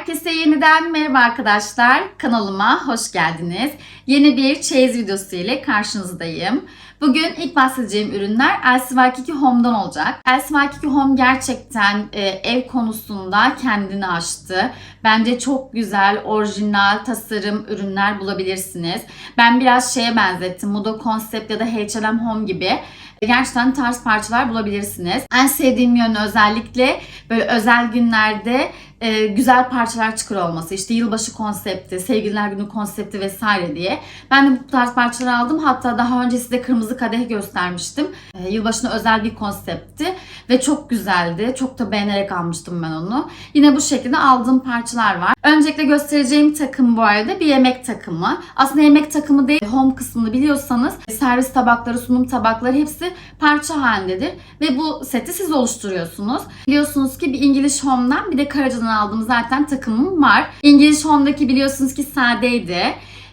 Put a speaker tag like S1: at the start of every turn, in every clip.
S1: Herkese yeniden merhaba arkadaşlar. Kanalıma hoş geldiniz. Yeni bir çeyiz videosu ile karşınızdayım. Bugün ilk bahsedeceğim ürünler LCY2 Home'dan olacak. LCY2 Home gerçekten e, ev konusunda kendini aştı. Bence çok güzel, orijinal tasarım ürünler bulabilirsiniz. Ben biraz şeye benzettim. Moda Concept ya da H&M Home gibi gerçekten tarz parçalar bulabilirsiniz. En sevdiğim yönü özellikle böyle özel günlerde e, güzel parçalar çıkar olması. İşte yılbaşı konsepti, sevgililer günü konsepti vesaire diye. Ben de bu tarz parçalar aldım. Hatta daha önce size kırmızı kadeh göstermiştim. E, yılbaşına özel bir konseptti ve çok güzeldi. Çok da beğenerek almıştım ben onu. Yine bu şekilde aldığım parçalar var. Öncelikle göstereceğim takım bu arada bir yemek takımı. Aslında yemek takımı değil, home kısmını biliyorsanız servis tabakları, sunum tabakları hepsi parça halindedir. Ve bu seti siz oluşturuyorsunuz. Biliyorsunuz ki bir İngiliz Home'dan bir de Karaca'dan aldığım zaten takımım var. İngiliz Home'daki biliyorsunuz ki sadeydi.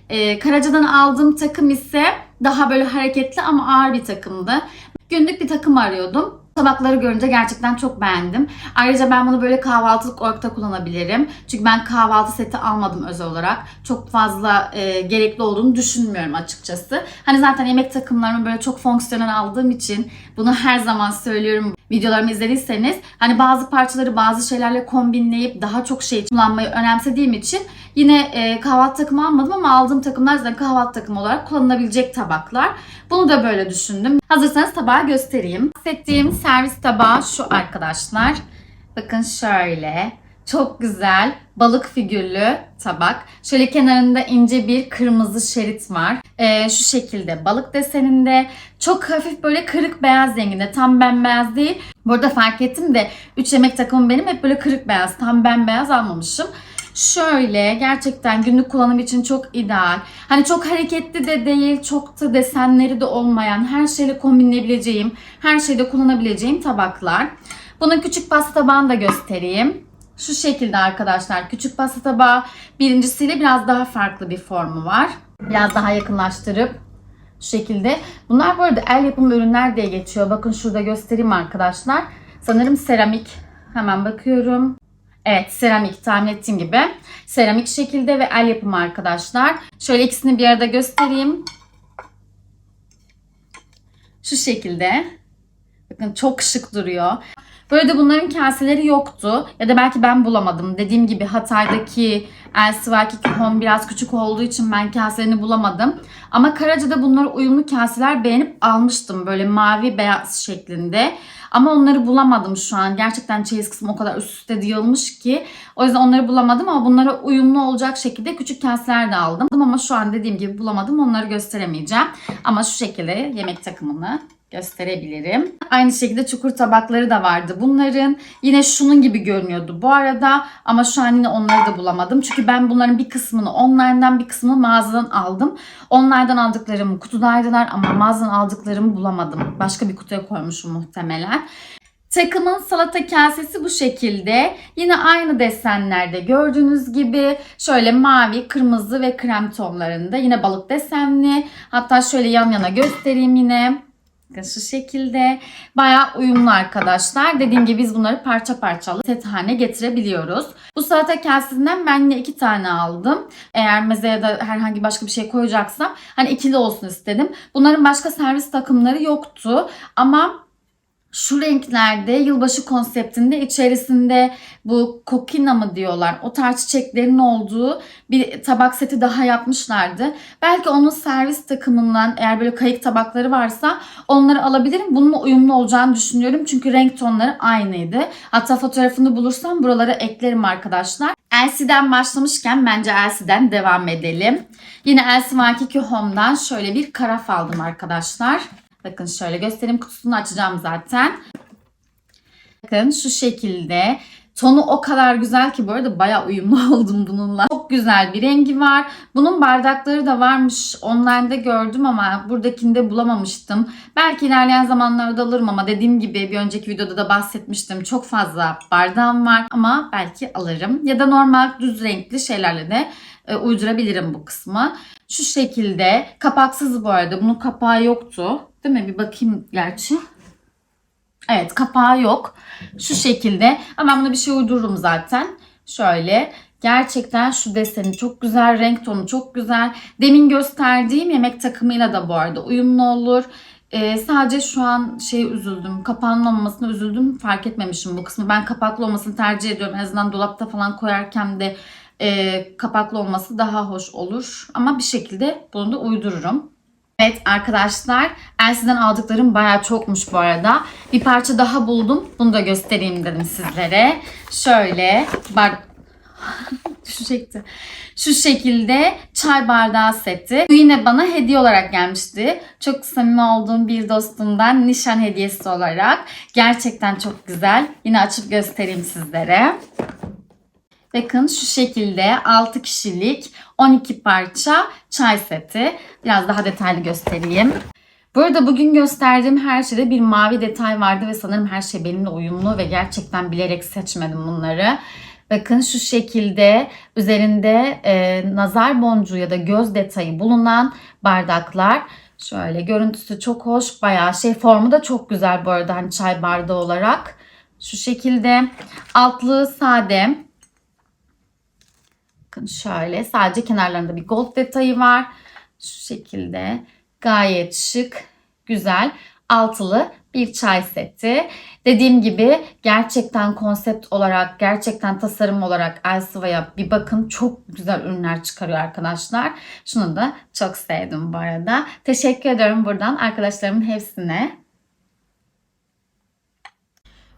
S1: Ee, Karaca'dan aldığım takım ise daha böyle hareketli ama ağır bir takımdı. Günlük bir takım arıyordum. Tabakları görünce gerçekten çok beğendim. Ayrıca ben bunu böyle kahvaltılık olarak da kullanabilirim. Çünkü ben kahvaltı seti almadım özel olarak. Çok fazla e, gerekli olduğunu düşünmüyorum açıkçası. Hani zaten yemek takımlarımı böyle çok fonksiyonel aldığım için bunu her zaman söylüyorum. Videolarımı izlediyseniz hani bazı parçaları bazı şeylerle kombinleyip daha çok şey kullanmayı önemsediğim için yine e, kahvaltı takımı almadım ama aldığım takımlar zaten kahvaltı takımı olarak kullanılabilecek tabaklar. Bunu da böyle düşündüm. Hazırsanız tabağı göstereyim. Settiğim servis tabağı şu arkadaşlar. Bakın şöyle. Çok güzel balık figürlü tabak. Şöyle kenarında ince bir kırmızı şerit var. Ee, şu şekilde balık deseninde. Çok hafif böyle kırık beyaz renginde. Tam bembeyaz değil. Burada fark ettim de 3 yemek takımım benim hep böyle kırık beyaz. Tam bembeyaz almamışım. Şöyle gerçekten günlük kullanım için çok ideal. Hani çok hareketli de değil, çok da desenleri de olmayan, her şeyle kombinleyebileceğim, her şeyde kullanabileceğim tabaklar. Bunun küçük pasta tabağını da göstereyim. Şu şekilde arkadaşlar küçük pasta tabağı birincisiyle biraz daha farklı bir formu var. Biraz daha yakınlaştırıp şu şekilde. Bunlar bu arada el yapımı ürünler diye geçiyor. Bakın şurada göstereyim arkadaşlar. Sanırım seramik. Hemen bakıyorum. Evet seramik tahmin ettiğim gibi. Seramik şekilde ve el yapımı arkadaşlar. Şöyle ikisini bir arada göstereyim. Şu şekilde. Bakın çok şık duruyor. Böyle de bunların kaseleri yoktu. Ya da belki ben bulamadım. Dediğim gibi Hatay'daki LCY2 Home biraz küçük olduğu için ben kaselerini bulamadım. Ama Karaca'da bunları uyumlu kaseler beğenip almıştım. Böyle mavi beyaz şeklinde. Ama onları bulamadım şu an. Gerçekten çeyiz kısmı o kadar üst üste yığılmış ki. O yüzden onları bulamadım ama bunlara uyumlu olacak şekilde küçük kaseler de aldım. Ama şu an dediğim gibi bulamadım. Onları gösteremeyeceğim. Ama şu şekilde yemek takımını gösterebilirim. Aynı şekilde çukur tabakları da vardı bunların. Yine şunun gibi görünüyordu bu arada ama şu an yine onları da bulamadım. Çünkü ben bunların bir kısmını online'dan bir kısmını mağazadan aldım. Online'dan aldıklarım kutudaydılar ama mağazadan aldıklarımı bulamadım. Başka bir kutuya koymuşum muhtemelen. Takımın salata kasesi bu şekilde. Yine aynı desenlerde gördüğünüz gibi şöyle mavi, kırmızı ve krem tonlarında. Yine balık desenli. Hatta şöyle yan yana göstereyim yine. Şu şekilde bayağı uyumlu arkadaşlar. Dediğim gibi biz bunları parça parçalı set haline getirebiliyoruz. Bu salata kasesinden ben yine iki tane aldım. Eğer mezeye de herhangi başka bir şey koyacaksam hani ikili olsun istedim. Bunların başka servis takımları yoktu ama şu renklerde yılbaşı konseptinde içerisinde bu kokina mı diyorlar o tarz çiçeklerin olduğu bir tabak seti daha yapmışlardı. Belki onun servis takımından eğer böyle kayık tabakları varsa onları alabilirim. Bununla uyumlu olacağını düşünüyorum çünkü renk tonları aynıydı. Hatta fotoğrafını bulursam buralara eklerim arkadaşlar. Elsie'den başlamışken bence Elsie'den devam edelim. Yine Elsie Vakiki Home'dan şöyle bir karaf aldım arkadaşlar. Bakın şöyle göstereyim kutusunu açacağım zaten. Bakın şu şekilde. Tonu o kadar güzel ki bu arada bayağı uyumlu oldum bununla. Çok güzel bir rengi var. Bunun bardakları da varmış. Online'da gördüm ama buradakinde bulamamıştım. Belki ilerleyen zamanlarda alırım ama dediğim gibi bir önceki videoda da bahsetmiştim. Çok fazla bardağım var ama belki alırım. Ya da normal düz renkli şeylerle de e, uydurabilirim bu kısmı. Şu şekilde kapaksız bu arada. Bunun kapağı yoktu. Değil mi? Bir bakayım gerçi. Evet kapağı yok. Şu şekilde. Ama ben buna bir şey uydururum zaten. Şöyle Gerçekten şu deseni çok güzel, renk tonu çok güzel. Demin gösterdiğim yemek takımıyla da bu arada uyumlu olur. Ee, sadece şu an şey üzüldüm. Kapağının olmamasına üzüldüm. Fark etmemişim bu kısmı. Ben kapaklı olmasını tercih ediyorum. En azından dolapta falan koyarken de e, kapaklı olması daha hoş olur. Ama bir şekilde bunu da uydururum. Evet arkadaşlar Elsie'den aldıklarım baya çokmuş bu arada. Bir parça daha buldum. Bunu da göstereyim dedim sizlere. Şöyle şu şekilde. Şu şekilde çay bardağı seti. Bu yine bana hediye olarak gelmişti. Çok samimi olduğum bir dostumdan nişan hediyesi olarak. Gerçekten çok güzel. Yine açıp göstereyim sizlere. Bakın şu şekilde 6 kişilik 12 parça çay seti. Biraz daha detaylı göstereyim. Bu arada bugün gösterdiğim her şeyde bir mavi detay vardı ve sanırım her şey benimle uyumlu ve gerçekten bilerek seçmedim bunları. Bakın şu şekilde üzerinde e, nazar boncuğu ya da göz detayı bulunan bardaklar. Şöyle görüntüsü çok hoş. Bayağı şey formu da çok güzel bu arada hani çay bardağı olarak. Şu şekilde altlığı sade. Bakın şöyle sadece kenarlarında bir gold detayı var. Şu şekilde gayet şık, güzel, altılı bir çay seti. Dediğim gibi gerçekten konsept olarak, gerçekten tasarım olarak Elsiva'ya bir bakın. Çok güzel ürünler çıkarıyor arkadaşlar. Şunu da çok sevdim bu arada. Teşekkür ediyorum buradan arkadaşlarımın hepsine.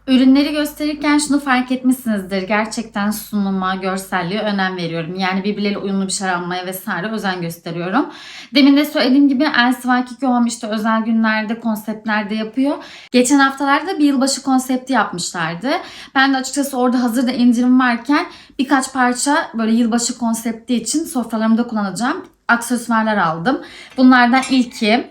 S1: Ürünleri gösterirken şunu fark etmişsinizdir. Gerçekten sunuma, görselliğe önem veriyorum. Yani birbirleriyle uyumlu bir şey almaya vesaire özen gösteriyorum. Demin de söylediğim gibi Elsiva Kiki Home işte özel günlerde, konseptlerde yapıyor. Geçen haftalarda bir yılbaşı konsepti yapmışlardı. Ben de açıkçası orada hazırda indirim varken birkaç parça böyle yılbaşı konsepti için sofralarımda kullanacağım aksesuarlar aldım. Bunlardan ilki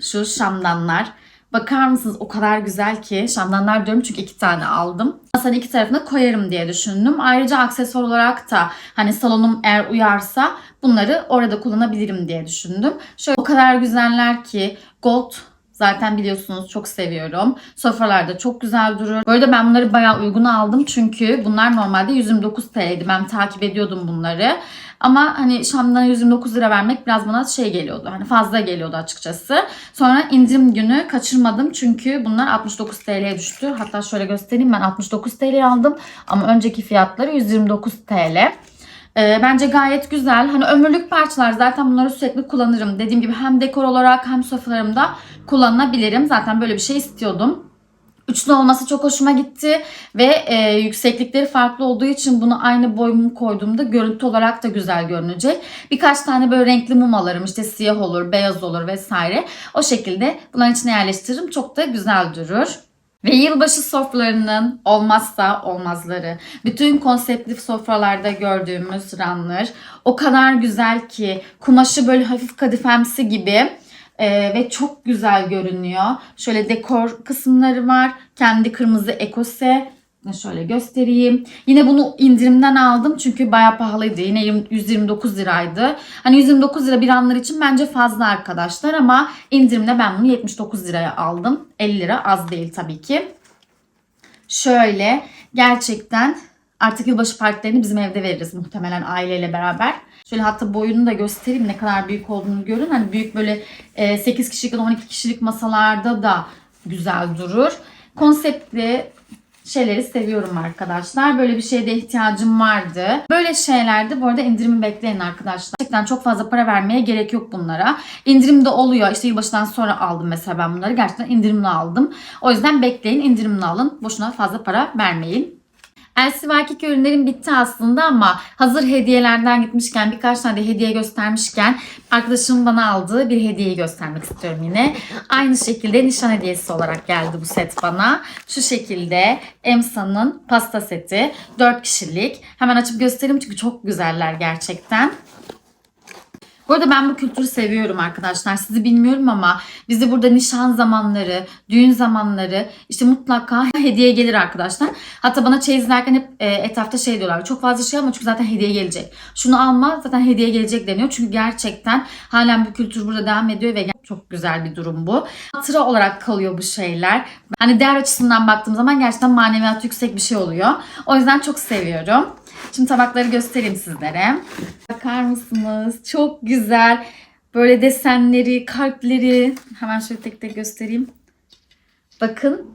S1: şu şamdanlar. Bakar mısınız o kadar güzel ki şamdanlar diyorum çünkü iki tane aldım. Masanın iki tarafına koyarım diye düşündüm. Ayrıca aksesuar olarak da hani salonum eğer uyarsa bunları orada kullanabilirim diye düşündüm. Şöyle o kadar güzeller ki gold Zaten biliyorsunuz çok seviyorum. Sofralarda çok güzel durur. Arada ben bunları bayağı uygun aldım. Çünkü bunlar normalde 129 TL'ydi. Ben takip ediyordum bunları. Ama hani Şam'dan 129 lira vermek biraz bana şey geliyordu. Hani fazla geliyordu açıkçası. Sonra indirim günü kaçırmadım. Çünkü bunlar 69 TL'ye düştü. Hatta şöyle göstereyim ben 69 TL aldım. Ama önceki fiyatları 129 TL. Ee, bence gayet güzel. Hani ömürlük parçalar zaten bunları sürekli kullanırım. Dediğim gibi hem dekor olarak hem sofralarımda kullanabilirim. Zaten böyle bir şey istiyordum. Üçlü olması çok hoşuma gitti ve e, yükseklikleri farklı olduğu için bunu aynı boyumu koyduğumda görüntü olarak da güzel görünecek. Birkaç tane böyle renkli mum alırım işte siyah olur, beyaz olur vesaire. O şekilde bunların içine yerleştiririm. Çok da güzel durur. Ve yılbaşı sofralarının olmazsa olmazları. Bütün konseptli sofralarda gördüğümüz runner o kadar güzel ki kumaşı böyle hafif kadifemsi gibi ee, ve çok güzel görünüyor. Şöyle dekor kısımları var. Kendi kırmızı ekose. Şöyle göstereyim. Yine bunu indirimden aldım çünkü bayağı pahalıydı. Yine 129 liraydı. Hani 129 lira bir anlar için bence fazla arkadaşlar ama indirimde ben bunu 79 liraya aldım. 50 lira az değil tabii ki. Şöyle gerçekten artık yılbaşı partilerini bizim evde veririz muhtemelen aileyle beraber. Şöyle hatta boyunu da göstereyim ne kadar büyük olduğunu görün. Hani büyük böyle 8 kişilik ya da 12 kişilik masalarda da güzel durur. Konseptli şeyleri seviyorum arkadaşlar. Böyle bir şeyde ihtiyacım vardı. Böyle şeylerde bu arada indirimi bekleyin arkadaşlar. Gerçekten çok fazla para vermeye gerek yok bunlara. İndirim de oluyor. İşte yılbaşından sonra aldım mesela ben bunları. Gerçekten indirimli aldım. O yüzden bekleyin indirimli alın. Boşuna fazla para vermeyin. Elsi Vakik ürünlerim bitti aslında ama hazır hediyelerden gitmişken birkaç tane de hediye göstermişken arkadaşım bana aldığı bir hediyeyi göstermek istiyorum yine. Aynı şekilde nişan hediyesi olarak geldi bu set bana. Şu şekilde Emsa'nın pasta seti 4 kişilik. Hemen açıp göstereyim çünkü çok güzeller gerçekten. Bu arada ben bu kültürü seviyorum arkadaşlar. Sizi bilmiyorum ama bize burada nişan zamanları, düğün zamanları işte mutlaka hediye gelir arkadaşlar. Hatta bana çeyizlerken hep e, etrafta şey diyorlar. Çok fazla şey alma çünkü zaten hediye gelecek. Şunu alma zaten hediye gelecek deniyor. Çünkü gerçekten halen bu kültür burada devam ediyor ve çok güzel bir durum bu. Hatıra olarak kalıyor bu şeyler. Hani değer açısından baktığım zaman gerçekten maneviyatı yüksek bir şey oluyor. O yüzden çok seviyorum. Şimdi tabakları göstereyim sizlere. Bakar mısınız? Çok güzel. Böyle desenleri, kalpleri. Hemen şöyle tek tek göstereyim. Bakın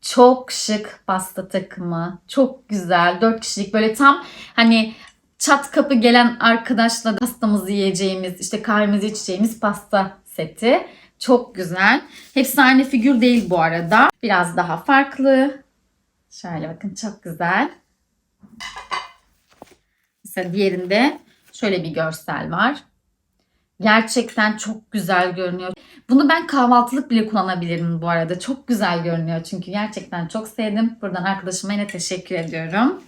S1: çok şık pasta takımı. Çok güzel. Dört kişilik böyle tam hani çat kapı gelen arkadaşla pastamızı yiyeceğimiz, işte kahvemizi içeceğimiz pasta seti. Çok güzel. Hepsi aynı figür değil bu arada. Biraz daha farklı. Şöyle bakın çok güzel. Mesela diğerinde şöyle bir görsel var. Gerçekten çok güzel görünüyor. Bunu ben kahvaltılık bile kullanabilirim bu arada. Çok güzel görünüyor çünkü gerçekten çok sevdim. Buradan arkadaşıma yine teşekkür ediyorum.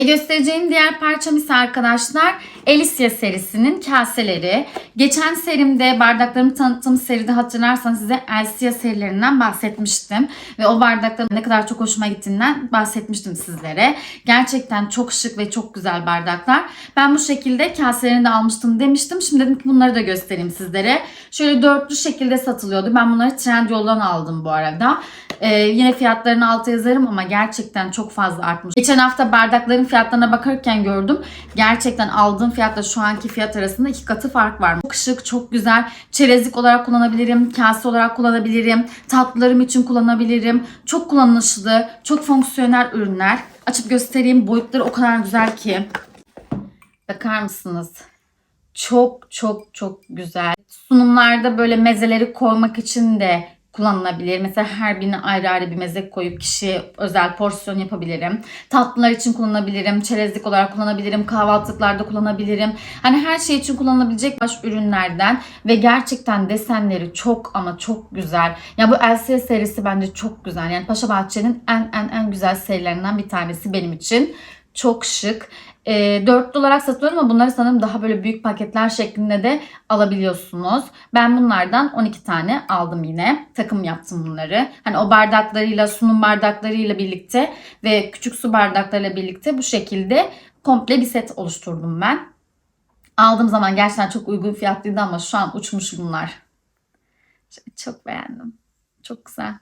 S1: Göstereceğim diğer parçam ise arkadaşlar Alicia serisinin kaseleri. Geçen serimde bardaklarımı tanıttığım seride hatırlarsanız size Alicia serilerinden bahsetmiştim. Ve o bardakların ne kadar çok hoşuma gittiğinden bahsetmiştim sizlere. Gerçekten çok şık ve çok güzel bardaklar. Ben bu şekilde kaselerini de almıştım demiştim. Şimdi dedim ki bunları da göstereyim sizlere. Şöyle dörtlü şekilde satılıyordu. Ben bunları Trendyol'dan aldım bu arada. Ee, yine fiyatlarını alta yazarım ama gerçekten çok fazla artmış. Geçen hafta bardakların fiyatlarına bakarken gördüm. Gerçekten aldığım fiyatla şu anki fiyat arasında iki katı fark var. Çok şık, çok güzel. Çerezlik olarak kullanabilirim, kase olarak kullanabilirim, tatlılarım için kullanabilirim. Çok kullanışlı, çok fonksiyonel ürünler. Açıp göstereyim. Boyutları o kadar güzel ki. Bakar mısınız? Çok çok çok güzel. Sunumlarda böyle mezeleri koymak için de kullanılabilir. Mesela her birine ayrı ayrı bir meze koyup kişiye özel porsiyon yapabilirim. Tatlılar için kullanabilirim. Çerezlik olarak kullanabilirim. Kahvaltılıklarda kullanabilirim. Hani her şey için kullanılabilecek baş ürünlerden ve gerçekten desenleri çok ama çok güzel. Ya bu LCS serisi bence çok güzel. Yani Paşa Bahçe'nin en en en güzel serilerinden bir tanesi benim için. Çok şık. E, dörtlü olarak satılıyorum ama bunları sanırım daha böyle büyük paketler şeklinde de alabiliyorsunuz. Ben bunlardan 12 tane aldım yine. Takım yaptım bunları. Hani o bardaklarıyla, sunum bardaklarıyla birlikte ve küçük su bardaklarıyla birlikte bu şekilde komple bir set oluşturdum ben. Aldığım zaman gerçekten çok uygun fiyatlıydı ama şu an uçmuş bunlar. Çok beğendim. Çok güzel.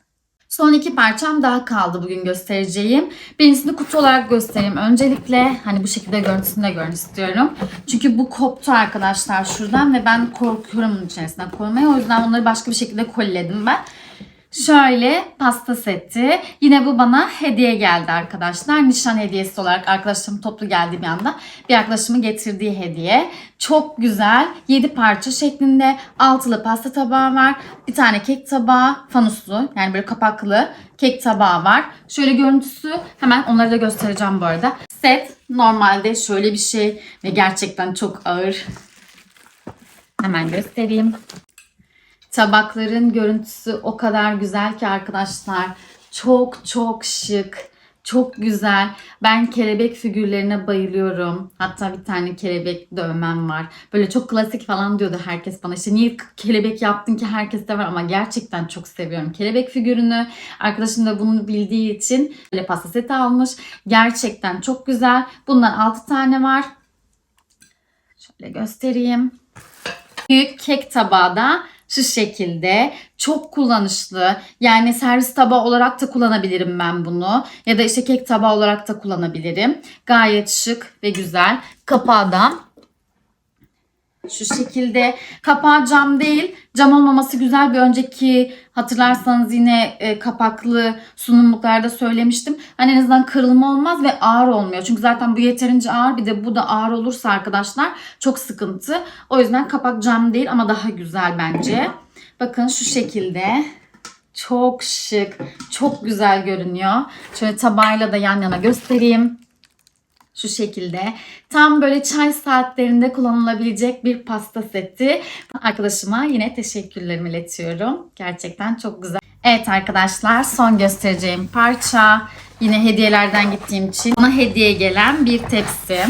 S1: Son iki parçam daha kaldı bugün göstereceğim. Birincisini kutu olarak göstereyim. Öncelikle hani bu şekilde görüntüsünü de görün istiyorum. Çünkü bu koptu arkadaşlar şuradan ve ben korkuyorum bunun içerisine koymaya. O yüzden onları başka bir şekilde koliledim ben. Şöyle pasta seti. Yine bu bana hediye geldi arkadaşlar. Nişan hediyesi olarak arkadaşlarım toplu geldi bir anda. Bir arkadaşımın getirdiği hediye. Çok güzel. 7 parça şeklinde altılı pasta tabağı var. Bir tane kek tabağı, fanuslu yani böyle kapaklı kek tabağı var. Şöyle görüntüsü hemen onları da göstereceğim bu arada. Set normalde şöyle bir şey ve gerçekten çok ağır. Hemen göstereyim. Tabakların görüntüsü o kadar güzel ki arkadaşlar. Çok çok şık. Çok güzel. Ben kelebek figürlerine bayılıyorum. Hatta bir tane kelebek dövmem var. Böyle çok klasik falan diyordu herkes bana. İşte niye kelebek yaptın ki herkes de var ama gerçekten çok seviyorum kelebek figürünü. Arkadaşım da bunu bildiği için böyle pasta seti almış. Gerçekten çok güzel. Bundan 6 tane var. Şöyle göstereyim. Büyük kek tabağı da şu şekilde çok kullanışlı. Yani servis tabağı olarak da kullanabilirim ben bunu. Ya da işte kek tabağı olarak da kullanabilirim. Gayet şık ve güzel. Kapağı da şu şekilde kapağı cam değil. Cam olmaması güzel. Bir önceki hatırlarsanız yine e, kapaklı sunumluklarda söylemiştim. Hani en azından kırılma olmaz ve ağır olmuyor. Çünkü zaten bu yeterince ağır. Bir de bu da ağır olursa arkadaşlar çok sıkıntı. O yüzden kapak cam değil ama daha güzel bence. Bakın şu şekilde. Çok şık. Çok güzel görünüyor. Şöyle tabağıyla da yan yana göstereyim. Şu şekilde. Tam böyle çay saatlerinde kullanılabilecek bir pasta seti. Arkadaşıma yine teşekkürlerimi iletiyorum. Gerçekten çok güzel. Evet arkadaşlar son göstereceğim parça. Yine hediyelerden gittiğim için bana hediye gelen bir tepsi.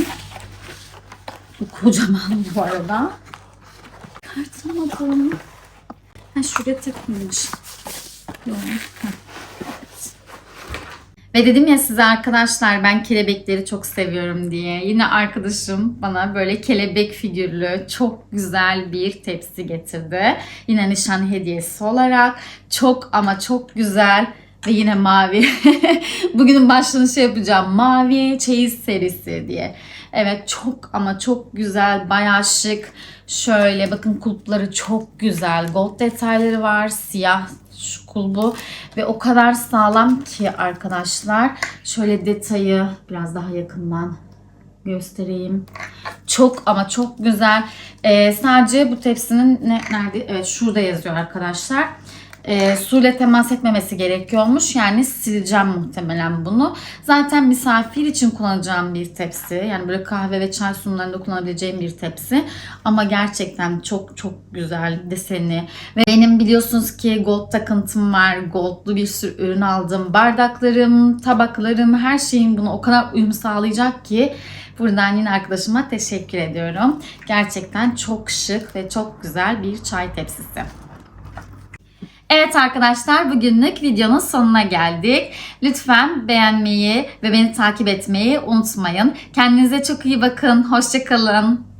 S1: Bu kocaman bu arada. Kartamadım. Ha şuraya takılmış. Yok. Ve dedim ya size arkadaşlar ben kelebekleri çok seviyorum diye. Yine arkadaşım bana böyle kelebek figürlü çok güzel bir tepsi getirdi. Yine nişan hediyesi olarak çok ama çok güzel Ve yine mavi. Bugünün başlığını yapacağım. Mavi çeyiz serisi diye. Evet çok ama çok güzel. Bayağı şık. Şöyle bakın kulpları çok güzel. Gold detayları var. Siyah şu kulbu. Ve o kadar sağlam ki arkadaşlar. Şöyle detayı biraz daha yakından göstereyim. Çok ama çok güzel. Ee, sadece bu tepsinin ne, nerede? Evet şurada yazıyor arkadaşlar. Ee, suyla temas etmemesi gerekiyormuş. Yani sileceğim muhtemelen bunu. Zaten misafir için kullanacağım bir tepsi. Yani böyle kahve ve çay sunumlarında kullanabileceğim bir tepsi. Ama gerçekten çok çok güzel deseni. Ve benim biliyorsunuz ki gold takıntım var. Goldlu bir sürü ürün aldım. Bardaklarım, tabaklarım, her şeyin bunu o kadar uyum sağlayacak ki Buradan yine arkadaşıma teşekkür ediyorum. Gerçekten çok şık ve çok güzel bir çay tepsisi. Evet arkadaşlar bugünlük videonun sonuna geldik. Lütfen beğenmeyi ve beni takip etmeyi unutmayın. Kendinize çok iyi bakın. Hoşçakalın.